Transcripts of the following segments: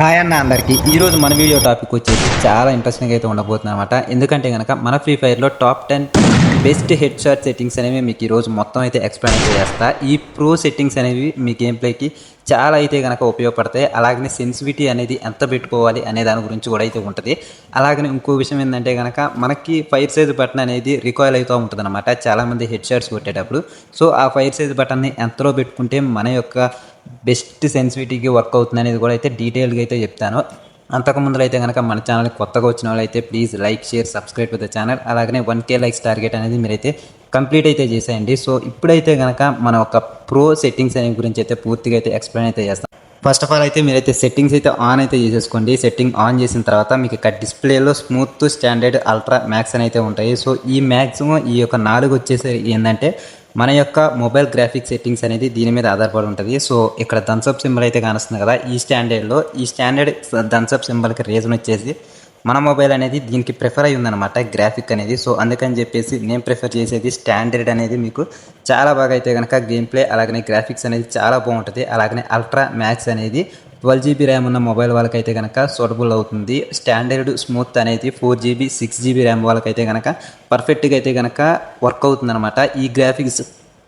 Hi అన్న అందరికీ. ఈరోజు మన వీడియో టాపిక్ వచ్చేసి చాలా ఇంట్రెస్టింగ్ అయితే ఉండబోతుంది అనమాట ఎందుకంటే కనుక మన free ఫైర్లో top ten best head shot settings అనేవి మీకు ఈరోజు మొత్తం అయితే ఎక్స్ప్లెయిన్ చేస్తా. ఈ ప్రో సెట్టింగ్స్ అనేవి మీ గేమ్ ప్లేకి చాలా అయితే కనుక ఉపయోగపడతాయి. అలాగనే సెన్సిటివిటీ అనేది ఎంత పెట్టుకోవాలి అనే దాని గురించి కూడా అయితే ఉంటుంది. అలాగనే ఇంకో విషయం ఏంటంటే కనుక మనకి ఫైర్ సైజ్ బటన్ అనేది రికాయిల్ అవుతూ ఉంటుంది అనమాట చాలామంది హెడ్ షాట్స్ కొట్టేటప్పుడు. సో ఆ ఫైర్ సైజ్ బటన్ని ఎంతలో పెట్టుకుంటే మన యొక్క బెస్ట్ సెన్సిటివిటీకి వర్క్ అవుతుంది అనేది కూడా అయితే డీటెయిల్గా అయితే చెప్తాను. అంతకుముందు అయితే కనుక మన ఛానల్ కొత్తగా వచ్చిన వాళ్ళు అయితే please like share subscribe with the channel. అలాగనే వన్ కే లైక్స్ టార్గెట్ అనేది మీరైతే కంప్లీట్ అయితే చేసేయండి. సో ఇప్పుడైతే కనుక మన ఒక ప్రో సెట్టింగ్స్ అనే గురించి అయితే పూర్తిగా అయితే ఎక్స్ప్లెయిన్ అయితే చేస్తాం. ఫస్ట్ ఆఫ్ ఆల్ అయితే మీరైతే సెట్టింగ్స్ అయితే ఆన్ అయితే చేసేసుకోండి. సెట్టింగ్ ఆన్ చేసిన తర్వాత మీకు ఇక్కడ డిస్ప్లేలో స్మూత్ స్టాండర్డ్ అల్ట్రా మ్యాక్స్ అని అయితే ఉంటాయి. సో ఈ మ్యాక్సిమం ఈ యొక్క నాలుగు వచ్చేసి ఏంటంటే మన యొక్క మొబైల్ గ్రాఫిక్ సెట్టింగ్స్ అనేది దీని మీద ఆధారపడి ఉంటుంది. సో ఇక్కడ థమ్స్అప్ సింబల్ అయితే కానిస్తుంది కదా. ఈ స్టాండర్డ్లో ఈ స్టాండర్డ్ థమ్స్అప్ సింబల్కి రీజన్ వచ్చేసి మన మొబైల్ అనేది దీనికి ప్రిఫర్ అయి ఉందన్నమాట గ్రాఫిక్ అనేది. సో అందుకని చెప్పేసి నేను ప్రిఫర్ చేసేది స్టాండర్డ్ అనేది మీకు చాలా బాగా అయితే కనుక గేమ్ ప్లే అలాగనే గ్రాఫిక్స్ అనేది చాలా బాగుంటుంది. అలాగనే అల్ట్రా మ్యాక్స్ అనేది ట్వెల్వ్ జీబీ ర్యామ్ ఉన్న మొబైల్ వాళ్ళకైతే కనుక సూటబుల్ అవుతుంది. స్టాండర్డ్ స్మూత్ అనేది four GB six GB RAM వాళ్ళకైతే కనుక పర్ఫెక్ట్గా అయితే కనుక వర్క్ అవుతుంది అనమాట ఈ గ్రాఫిక్స్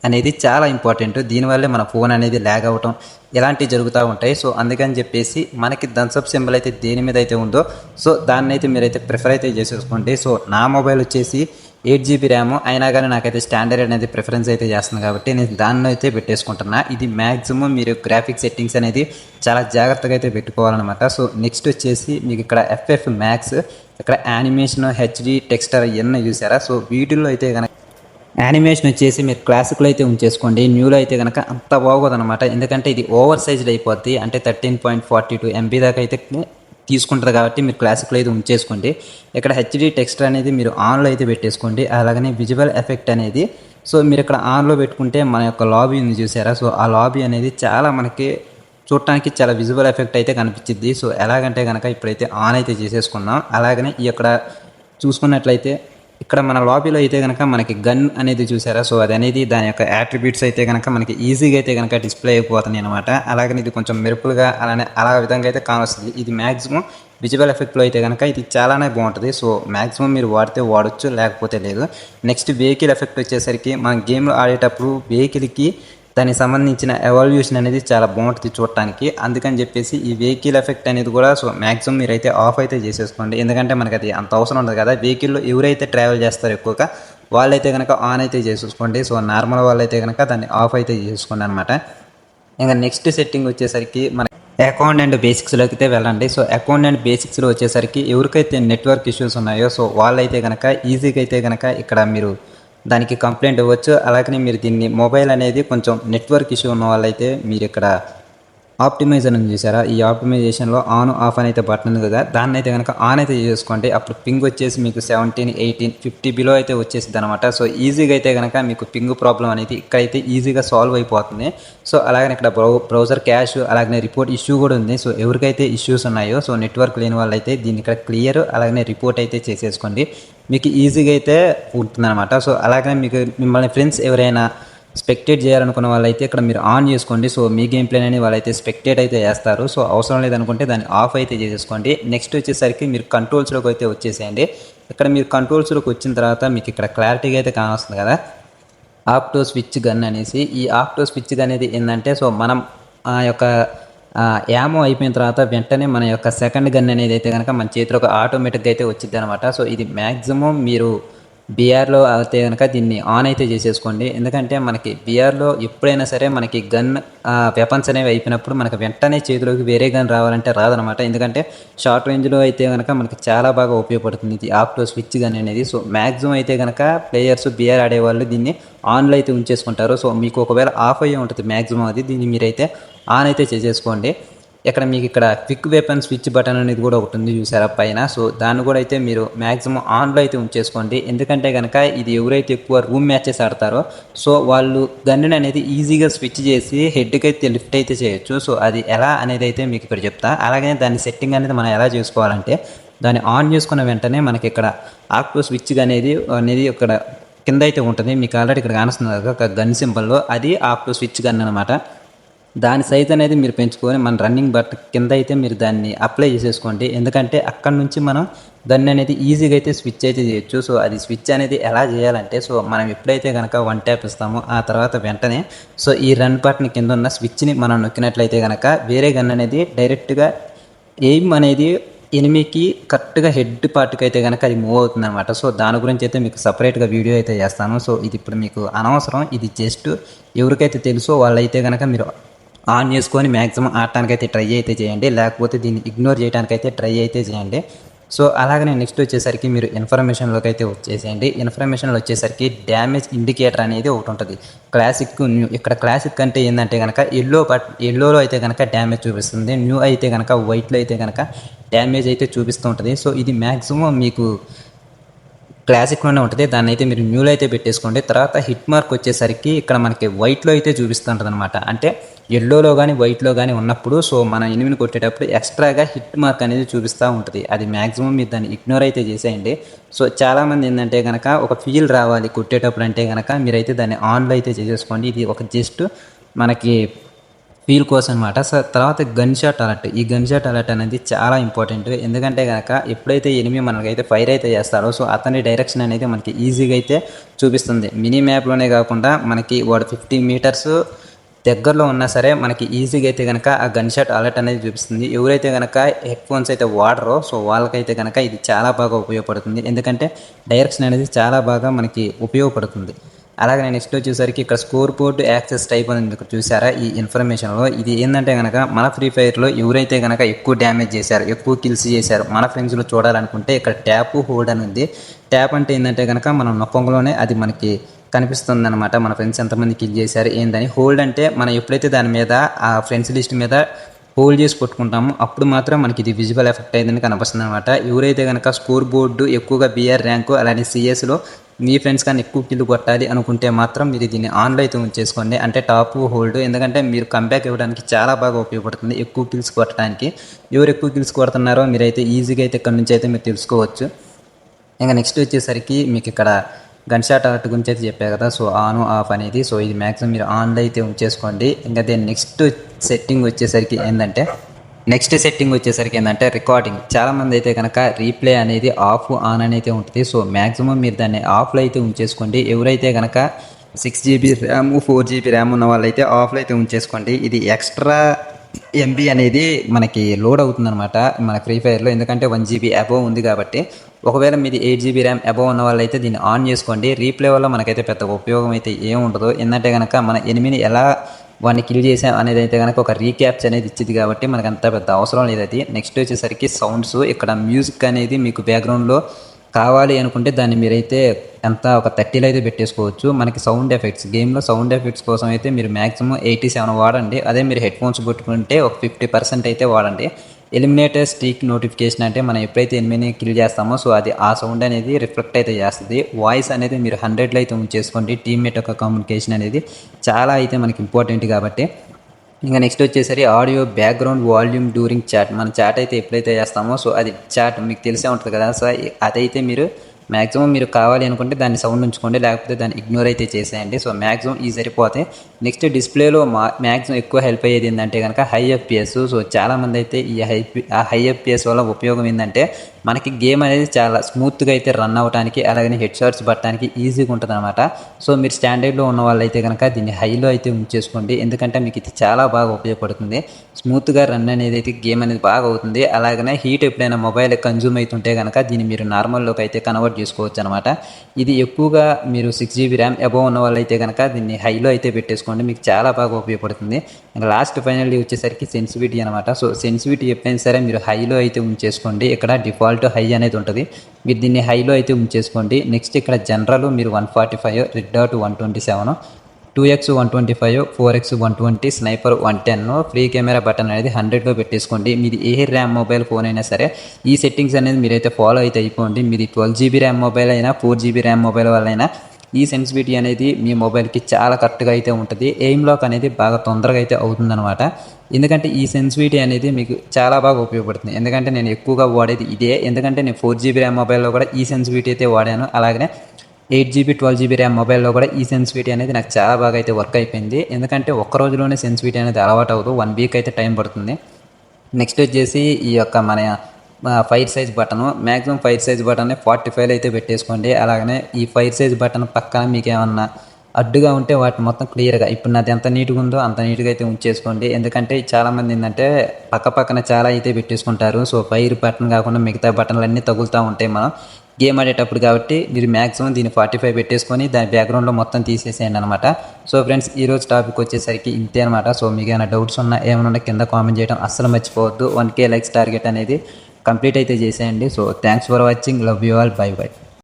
అనేది చాలా ఇంపార్టెంట్ దీనివల్లే మన ఫోన్ అనేది ల్యాగ్ అవ్వటం ఇలాంటివి జరుగుతూ ఉంటాయి. సో అందుకని చెప్పేసి మనకి థమ్స్అప్ సింబల్ అయితే దేని మీద అయితే ఉందో సో దాన్ని అయితే మీరైతే ప్రిఫర్ అయితే చేసేసుకోండి. సో నా మొబైల్ వచ్చేసి ఎయిట్ జీబీ ర్యామ్. అయినా కానీ నాకైతే స్టాండర్డ్ అనేది ప్రిఫరెన్స్ అయితే చేస్తుంది కాబట్టి నేను దాన్ని అయితే పెట్టేసుకుంటున్నా. ఇది మ్యాక్సిమం మీరు గ్రాఫిక్ సెట్టింగ్స్ అనేది చాలా జాగ్రత్తగా అయితే పెట్టుకోవాలన్నమాట. సో నెక్స్ట్ వచ్చేసి మీకు ఇక్కడ ఎఫ్ఎఫ్ మ్యాక్స్ ఇక్కడ యానిమేషన్ హెచ్డి టెక్స్టర్ ఇవన్నీ చూసారా? సో వీటిల్లో అయితే కనుక యానిమేషన్ వచ్చేసి మీరు క్లాసిక్లో అయితే ఉంచేసుకోండి. న్యూలో అయితే కనుక అంత బాగోదు అనమాట ఎందుకంటే ఇది ఓవర్ సైజ్డ్ అయిపోద్ది. అంటే thirteen point forty two MB దాకా అయితే తీసుకుంటారు కాబట్టి మీరు క్లాసిక్లో అయితే ఉంచేసుకోండి. ఇక్కడ హెచ్డి టెక్స్టర్ అనేది మీరు ఆన్లో అయితే పెట్టేసుకోండి. అలాగనే విజువల్ ఎఫెక్ట్ అనేది. సో మీరు ఇక్కడ ఆన్లో పెట్టుకుంటే మన యొక్క లాబీ ఉంది చూసారా? సో ఆ లాబీ అనేది చాలా మనకి చూడటానికి చాలా విజువల్ ఎఫెక్ట్ అయితే కనిపించింది. సో ఎలాగంటే కనుక ఇప్పుడైతే ఆన్ అయితే చేసేసుకున్నాం. అలాగనే ఇక్కడ చూసుకున్నట్లయితే ఇక్కడ మన లాబీలో అయితే కనుక మనకి గన్ అనేది చూసారా? సో అది అనేది దాని యొక్క యాట్రిబ్యూట్స్ అయితే కనుక మనకి ఈజీగా అయితే కనుక డిస్ప్లే అయిపోతుంది అనమాట అలాగనే ఇది కొంచెం మెరుపులుగా అలానే అలా విధంగా అయితే కానొస్తుంది. ఇది మ్యాక్సిమం విజువల్ ఎఫెక్ట్లో అయితే కనుక ఇది చాలానే బాగుంటుంది. సో మ్యాక్సిమం మీరు వాడితే వాడచ్చు లేకపోతే లేదు. నెక్స్ట్ వెహికల్ ఎఫెక్ట్ వచ్చేసరికి మనం గేమ్లో ఆడేటప్పుడు వెహికల్కి దానికి సంబంధించిన ఎవాల్యూషన్ అనేది చాలా బాగుంటుంది చూడటానికి. అందుకని చెప్పేసి ఈ వెహికల్ ఎఫెక్ట్ అనేది కూడా సో మ్యాక్సిమం మీరైతే ఆఫ్ అయితే చేసేసుకోండి. ఎందుకంటే మనకి అది అంత అవసరం ఉండదు కదా. వెహికల్లో ఎవరైతే ట్రావెల్ చేస్తారో ఎక్కువగా వాళ్ళైతే కనుక ఆన్ అయితే చేసేసుకోండి. సో నార్మల్ వాళ్ళైతే కనుక దాన్ని ఆఫ్ అయితే చేసేసుకోండి అనమాట ఇంకా నెక్స్ట్ సెట్టింగ్ వచ్చేసరికి మన అకౌంట్ అండ్ బేసిక్స్లోకి అయితే వెళ్ళండి. సో అకౌంట్ అండ్ బేసిక్స్లో వచ్చేసరికి ఎవరికైతే నెట్వర్క్ ఇష్యూస్ ఉన్నాయో సో వాళ్ళైతే కనుక ఈజీగా అయితే కనుక ఇక్కడ మీరు దానికి కంప్లైంట్ ఇవ్వచ్చు. అలాగనే మీరు దీన్ని మొబైల్ అనేది కొంచెం నెట్వర్క్ ఇష్యూ ఉన్న వాళ్ళైతే మీరు ఇక్కడ ఆప్టిమైజర్ అని చూసారా ఈ ఆప్టిమైజేషన్లో ఆన్ ఆఫ్ అని అయితే బటన్ ఉంది కదా దాన్ని అయితే కనుక ఆన్ అయితే చేసుకోండి అప్పుడు పింగ్ వచ్చేసి మీకు సెవెంటీన్ ఎయిటీన్ ఫిఫ్టీ బిలో అయితే వచ్చేసింది అనమాట సో ఈజీగా అయితే కనుక మీకు పింగ్ ప్రాబ్లం అనేది ఇక్కడైతే ఈజీగా సాల్వ్ అయిపోతుంది. సో అలాగనే ఇక్కడ బ్రౌ బ్రౌజర్ క్యాష్ అలాగే రిపోర్ట్ ఇష్యూ కూడా ఉంది. సో ఎవరికైతే ఇష్యూస్ ఉన్నాయో సో నెట్వర్క్ లేని వాళ్ళైతే దీన్ని ఇక్కడ క్లియర్ అలాగనే రిపోర్ట్ అయితే చేసేసుకోండి. మీకు ఈజీగా అయితే ఉంటుందన్నమాట. సో అలాగే మీకు మిమ్మల్ని ఫ్రెండ్స్ ఎవరైనా స్పెక్టేట్ చేయాలనుకున్న వాళ్ళైతే ఇక్కడ మీరు ఆన్ చేసుకోండి. సో మీ గేమ్ ప్లేన్ అని వాళ్ళైతే స్పెక్టేట్ అయితే చేస్తారు సో అవసరం లేదనుకుంటే దాన్ని ఆఫ్ అయితే చేసేసుకోండి. నెక్స్ట్ వచ్చేసరికి మీరు కంట్రోల్స్లోకి అయితే వచ్చేసేయండి. ఇక్కడ మీరు కంట్రోల్స్లోకి వచ్చిన తర్వాత మీకు ఇక్కడ క్లారిటీగా అయితే కానొస్తుంది కదా. ఆప్టో స్విచ్ గన్ అనేసి ఈ ఆప్టో స్విచ్ గన్ అనేది ఏంటంటే సో మనం ఆ యొక్క యామో అయిపోయిన తర్వాత వెంటనే మన యొక్క సెకండ్ గన్ అనేది అయితే కనుక మన చేతిలో ఒక ఆటోమేటిక్గా అయితే వచ్చింది అనమాట సో ఇది మ్యాక్సిమం మీరు బీఆర్లో అయితే కనుక దీన్ని ఆన్ అయితే చేసేసుకోండి. ఎందుకంటే మనకి బీఆర్లో ఎప్పుడైనా సరే మనకి గన్ వెపన్స్ అనేవి అయిపోయినప్పుడు మనకి వెంటనే చేతిలోకి వేరే గన్ రావాలంటే రాదనమాట. ఎందుకంటే షార్ట్ రేంజ్లో అయితే కనుక మనకి చాలా బాగా ఉపయోగపడుతుంది ఇది ఆప్లో స్విచ్ గన్ అనేది. సో మ్యాక్సిమం అయితే కనుక ప్లేయర్స్ బీఆర్ ఆడేవాళ్ళు దీన్ని ఆన్లో అయితే ఉంచేసుకుంటారు. సో మీకు ఒకవేళ ఆఫ్ అయ్యి ఉంటుంది మ్యాక్సిమం అది. దీన్ని మీరైతే ఆన్ అయితే చేసేసుకోండి. ఇక్కడ మీకు ఇక్కడ క్విక్ వెపన్ స్విచ్ బటన్ అనేది కూడా ఒకటి ఉంది చూసారా పైన. సో దాన్ని కూడా అయితే మీరు మ్యాక్సిమం ఆన్లో అయితే ఉంచేసుకోండి. ఎందుకంటే కనుక ఇది ఎవరైతే ఎక్కువ రూమ్ మ్యాచెస్ ఆడతారో సో వాళ్ళు గన్నుని అనేది ఈజీగా స్విచ్ చేసి హెడ్కి అయితే లిఫ్ట్ అయితే చేయొచ్చు. సో అది ఎలా అనేది అయితే మీకు ఇక్కడ చెప్తా. అలాగే దాని సెట్టింగ్ అనేది మనం ఎలా చేసుకోవాలంటే దాన్ని ఆన్ చేసుకున్న వెంటనే మనకి ఇక్కడ ఆక్టో స్విచ్ అనేది అనేది ఇక్కడ కింద అయితే ఉంటుంది. మీకు ఆల్రెడీ ఇక్కడ కానిస్తుంది కదా ఒక గన్ సింబల్లో అది ఆక్టో స్విచ్ గన్ అనమాట. దాని సైజ్ అనేది మీరు పెంచుకొని మన రన్నింగ్ బట్ కింద అయితే మీరు దాన్ని అప్లై చేసేసుకోండి. ఎందుకంటే అక్కడ నుంచి మనం దాన్ని అనేది ఈజీగా అయితే స్విచ్ అయితే చేయొచ్చు. సో అది స్విచ్ అనేది ఎలా చేయాలంటే సో మనం ఎప్పుడైతే కనుక వన్ ట్యాప్ ఇస్తామో ఆ తర్వాత వెంటనే సో ఈ రన్ బటన్ కింద ఉన్న స్విచ్ని మనం నొక్కినట్లయితే కనుక వేరే గన్ అనేది డైరెక్ట్గా ఎయిమ్ అనేది ఎనిమికి కరెక్ట్గా హెడ్ పార్ట్కి అయితే కనుక అది మూవ్ అవుతుంది అనమాట సో దాని గురించి అయితే మీకు సపరేట్గా వీడియో అయితే చేస్తాను. సో ఇది ఇప్పుడు మీకు అనవసరం. ఇది జస్ట్ ఎవరికైతే తెలుసో వాళ్ళైతే కనుక మీరు ఆన్ చేసుకొని మ్యాక్సిమం ఆడటానికి అయితే ట్రై అయితే చేయండి. లేకపోతే దీన్ని ఇగ్నోర్ చేయడానికి అయితే ట్రై అయితే చేయండి. సో అలాగనే నెక్స్ట్ వచ్చేసరికి మీరు ఇన్ఫర్మేషన్లోకి అయితే వచ్చేసేయండి. ఇన్ఫర్మేషన్లో వచ్చేసరికి డ్యామేజ్ ఇండికేటర్ అనేది ఒకటి ఉంటుంది. క్లాసిక్ న్యూ ఇక్కడ క్లాసిక్ అంటే ఏంటంటే కనుక ఎల్లో బట్ ఎల్లోలో అయితే కనుక డ్యామేజ్ చూపిస్తుంది. న్యూ అయితే కనుక వైట్లో అయితే కనుక డ్యామేజ్ అయితే చూపిస్తూ ఉంటుంది. సో ఇది మ్యాక్సిమం మీకు క్లాసిక్లోనే ఉంటుంది. దాన్ని అయితే మీరు న్యూలో అయితే పెట్టేసుకోండి. తర్వాత హిట్ మార్క్ వచ్చేసరికి ఇక్కడ మనకి వైట్లో అయితే చూపిస్తుంటుంది అనమాట అంటే ఎల్లోలో కానీ వైట్లో కానీ ఉన్నప్పుడు సో మన ఎనిమిది కొట్టేటప్పుడు ఎక్స్ట్రాగా హిట్ మార్క్ అనేది చూపిస్తూ ఉంటుంది. అది మ్యాక్సిమం మీరు దాన్ని ఇగ్నోర్ అయితే చేసేయండి. సో చాలామంది ఏంటంటే కనుక ఒక ఫీల్ రావాలి కొట్టేటప్పుడు అంటే కనుక మీరైతే దాన్ని ఆన్లో అయితే చేసేసుకోండి. ఇది ఒక జస్ట్ మనకి వీల్ కోసం అనమాట సో తర్వాత గన్ షాట్ అలర్ట్. ఈ గన్ షాట్ అలర్ట్ అనేది చాలా ఇంపార్టెంట్. ఎందుకంటే కనుక ఎప్పుడైతే ఎనిమి మనకైతే ఫైర్ అయితే చేస్తారో సో అతని డైరెక్షన్ అనేది మనకి ఈజీగా అయితే చూపిస్తుంది. మినీ మ్యాప్లోనే కాకుండా మనకి వాడు ఫిఫ్టీ మీటర్స్ దగ్గరలో ఉన్నా సరే మనకి ఈజీగా అయితే కనుక ఆ గన్ షాట్ అలర్ట్ అనేది చూపిస్తుంది. ఎవరైతే కనుక హెడ్ ఫోన్స్ అయితే వాడరో సో వాళ్ళకైతే కనుక ఇది చాలా బాగా ఉపయోగపడుతుంది. ఎందుకంటే డైరెక్షన్ అనేది చాలా బాగా మనకి ఉపయోగపడుతుంది. అలాగే నెక్స్ట్ వచ్చేసరికి ఇక్కడ స్కోర్ బోర్డ్ యాక్సెస్ టైప్ అని ఇక్కడ చూసారా ఈ ఇన్ఫర్మేషన్లో ఇది ఏంటంటే కనుక మన ఫ్రీ ఫైర్లో ఎవరైతే కనుక ఎక్కువ డ్యామేజ్ చేశారు ఎక్కువ కిల్స్ చేశారు మన ఫ్రెండ్స్లో చూడాలనుకుంటే ఇక్కడ ట్యాప్ హోల్డ్ అని ఉంది. ట్యాప్ అంటే ఏంటంటే కనుక మనం నొక్కంలోనే అది మనకి కనిపిస్తుంది అనమాట మన ఫ్రెండ్స్ ఎంతమంది కిల్ చేశారు ఏందని. హోల్డ్ అంటే మనం ఎప్పుడైతే దాని మీద ఆ ఫ్రెండ్స్ లిస్ట్ మీద హోల్డ్ చేసి పట్టుకుంటాము అప్పుడు మాత్రం మనకి ఇది విజువల్ ఎఫెక్ట్ అయిందని కనిపిస్తుంది అనమాట ఎవరైతే కనుక స్కోర్ బోర్డు ఎక్కువగా బిఆర్ ర్యాంకు అలానే సిఎస్లో మీ ఫ్రెండ్స్ కానీ ఎక్కువ కిల్లు కొట్టాలి అనుకుంటే మాత్రం మీరు దీన్ని ఆన్లో అయితే ఉంచేసుకోండి. అంటే టాప్ హోల్డ్ ఎందుకంటే మీరు కంబ్యాక్ ఇవ్వడానికి చాలా బాగా ఉపయోగపడుతుంది ఎక్కువ కిల్స్ కొట్టడానికి. ఎవరు ఎక్కువ కిల్స్ కొడుతున్నారో మీరైతే ఈజీగా అయితే ఇక్కడ నుంచి అయితే మీరు తెలుసుకోవచ్చు. ఇంకా నెక్స్ట్ వచ్చేసరికి మీకు ఇక్కడ గన్ షాట్ అలర్ట్ గురించి అయితే చెప్పా కదా. సో ఆన్ ఆఫ్ అనేది. సో ఇది మ్యాక్సిమం మీరు ఆన్లో అయితే ఉంచేసుకోండి. ఇంకా దీని నెక్స్ట్ సెట్టింగ్ వచ్చేసరికి ఏంటంటే నెక్స్ట్ సెట్టింగ్ వచ్చేసరికి ఏంటంటే రికార్డింగ్ చాలామంది అయితే కనుక రీప్లే అనేది ఆఫ్ ఆన్ అని అయితే ఉంటుంది. సో మ్యాక్సిమం మీరు దాన్ని ఆఫ్లో అయితే ఉంచేసుకోండి. ఎవరైతే కనుక six GB RAM four GB RAM ఉన్న వాళ్ళైతే ఆఫ్లో అయితే ఉంచేసుకోండి. ఇది ఎక్స్ట్రా ఎంబీ అనేది మనకి లోడ్ అవుతుందన్నమాట మన ఫ్రీ ఫైర్లో ఎందుకంటే వన్ జీబీ అబోవ్ ఉంది కాబట్టి. ఒకవేళ మీది ఎయిట్ జీబీ ర్యామ్ అబోవ్ ఉన్న వాళ్ళైతే దీన్ని ఆన్ చేసుకోండి. రీప్లే వల్ల మనకైతే పెద్ద ఉపయోగం అయితే ఏం ఉండదు. ఏంటంటే కనుక మన ఎనిమిది ఎలా వాడిని కిల్ చేసాం అనేది అయితే కనుక ఒక రీక్యాప్స్ అనేది ఇచ్చింది కాబట్టి మనకు అంత పెద్ద అవసరం లేదు అది నెక్స్ట్ వచ్చేసరికి సౌండ్స్ ఇక్కడ మ్యూజిక్ అనేది మీకు బ్యాక్గ్రౌండ్లో కావాలి అనుకుంటే దాన్ని మీరైతే ఎంత ఒక థర్టీలో అయితే పెట్టేసుకోవచ్చు. మనకి సౌండ్ ఎఫెక్ట్స్ గేమ్లో సౌండ్ ఎఫెక్ట్స్ కోసం అయితే మీరు మ్యాక్సిమం ఎయిటీ సెవెన్ వాడండి. అదే మీరు హెడ్ ఫోన్స్ పెట్టుకుంటే ఒక ఫిఫ్టీ పర్సెంట్ అయితే వాడండి. ఎలిమినేటర్ స్టీక్ నోటిఫికేషన్ అంటే మనం ఎప్పుడైతే ఎనిమిది కిల్ చేస్తామో సో అది ఆ సౌండ్ అనేది రిఫ్లెక్ట్ అయితే చేస్తుంది. వాయిస్ అనేది మీరు హండ్రెడ్లో అయితే ఉంచేసుకోండి. టీమ్మేట్ యొక్క కమ్యూనికేషన్ అనేది చాలా అయితే మనకి ఇంపార్టెంట్ కాబట్టి. ఇంకా next వచ్చేసరి audio background volume during chat మన చాట్ అయితే ఎప్పుడైతే చేస్తామో సో అది చాట్ మీకు తెలిసే ఉంటుంది కదా. సో అదైతే మీరు మ్యాక్సిమం మీరు కావాలి అనుకుంటే దాన్ని సౌండ్ ఉంచుకోండి. లేకపోతే దాన్ని ఇగ్నోర్ అయితే చేసేయండి. సో మ్యాక్సిమం ఈ సరిపోతే నెక్స్ట్ డిస్ప్లేలో మా మ్యాక్సిమం ఎక్కువ హెల్ప్ అయ్యేది ఏంటంటే కనుక హై ఎఫ్పిఎస్ సో చాలామంది అయితే ఈ హై ఆ హై ఎఫ్పిఎస్ వల్ల ఉపయోగం ఏంటంటే మనకి గేమ్ అనేది చాలా స్మూత్గా అయితే రన్ అవ్వడానికి అలాగే హెడ్ షాట్స్ పట్టడానికి ఈజీగా ఉంటుంది అనమాట సో మీరు స్టాండర్డ్లో ఉన్న వాళ్ళైతే కనుక దీన్ని హైలో అయితే ఉంచేసుకోండి. ఎందుకంటే మీకు ఇది చాలా బాగా ఉపయోగపడుతుంది. స్మూత్గా రన్ అనేది అయితే గేమ్ అనేది బాగా అవుతుంది. అలాగనే హీట్ ఎప్పుడైనా మొబైల్ కన్జ్యూమ్ అవుతుంటే కనుక దీన్ని మీరు నార్మల్లోకి అయితే కన్వర్ట్ చేసుకోవచ్చు అనమాట ఇది ఎక్కువగా మీరు సిక్స్ జీబీ ర్యామ్ అబోవ్ ఉన్న వాళ్ళైతే కనుక దీన్ని హైలో అయితే పెట్టేసుకోండి. మీకు చాలా బాగా ఉపయోగపడుతుంది. ఇంకా లాస్ట్ ఫైనల్లీ వచ్చేసరికి సెన్సివిటీ అనమాట సో సెన్సిటివిటీ ఎప్పుడైనా సరే మీరు హైలో అయితే ఉంచేసుకోండి. ఇక్కడ డిఫాల్ట్ హై అనేది ఉంటుంది. మీరు దీన్ని హైలో అయితే ఉంచేసుకోండి. నెక్స్ట్ ఇక్కడ జనరల్ మీరు one forty five red dot one twenty seven two X one twenty five four X one twenty sniper one ten free camera button అనేది హండ్రెడ్లో పెట్టేసుకోండి. మీది ఏ ర్యామ్ మొబైల్ ఫోన్ అయినా సరే ఈ సెట్టింగ్స్ అనేది మీరైతే ఫాలో అయితే అయిపోండి. మీది ట్వెల్వ్ జీబీ ర్యామ్ మొబైల్ అయినా ఫోర్ జీబీ ర్యామ్ మొబైల్ వాళ్ళైనా ఈ సెన్సిటివిటీ అనేది మీ మొబైల్కి చాలా కరెక్ట్గా అయితే ఉంటుంది. ఎయిమ్ లాక్ అనేది బాగా తొందరగా అయితే అవుతుందన్నమాట. ఎందుకంటే ఈ సెన్సిటివిటీ అనేది మీకు చాలా బాగా ఉపయోగపడుతుంది. ఎందుకంటే నేను ఎక్కువగా వాడేది ఇదే. ఎందుకంటే నేను ఫోర్ జీబీ ర్యామ్ మొబైల్లో కూడా ఈ సెన్సిటివిటీ అయితే వాడాను. అలాగనే eight GB twelve GB RAM మొబైల్లో కూడా ఈ సెన్సిటివిటీ అనేది నాకు చాలా బాగా అయితే వర్క్ అయిపోయింది. ఎందుకంటే ఒక్క రోజులోనే సెన్సిటివిటీ అనేది అలవాటు అవ్వదు. వన్ వీక్ అయితే టైం పడుతుంది. నెక్స్ట్ వచ్చేసి ఈ యొక్క మన fire size button maximum fire size button forty five అయితే పెట్టేసుకోండి. అలాగనే ఈ ఫైర్ సైజ్ బటన్ పక్కన మీకు ఏమన్నా అడ్డుగా ఉంటే వాటిని మొత్తం క్లియర్గా ఇప్పుడు నాది ఎంత నీట్గా ఉందో అంత నీట్గా అయితే ఉంచేసుకోండి. ఎందుకంటే చాలామంది ఏంటంటే పక్క పక్కన చాలా అయితే పెట్టేసుకుంటారు. సో ఫైర్ బటన్ కాకుండా మిగతా బటన్లు అన్నీ తగులుతూ ఉంటాయి మనం. గేమ్ ఆడేటప్పుడు కాబట్టి మీరు మ్యాక్సిమం దీన్ని ఫార్టీ ఫైవ్ పెట్టేసుకొని దాని బ్యాక్గ్రౌండ్లో మొత్తం తీసేసేయండి అనమాట సో ఫ్రెండ్స్ ఈ రోజు టాపిక్ వచ్చేసరికి ఇంతే అనమాట సో మీకు ఏమైనా డౌట్స్ ఉన్నా ఏమైనా ఉన్నా కింద కామెంట్ చేయడం అస్సలు మర్చిపోవద్దు. వన్ కే లైక్స్ టార్గెట్ అనేది కంప్లీట్ అయితే చేసేయండి. So thanks for watching love you all bye bye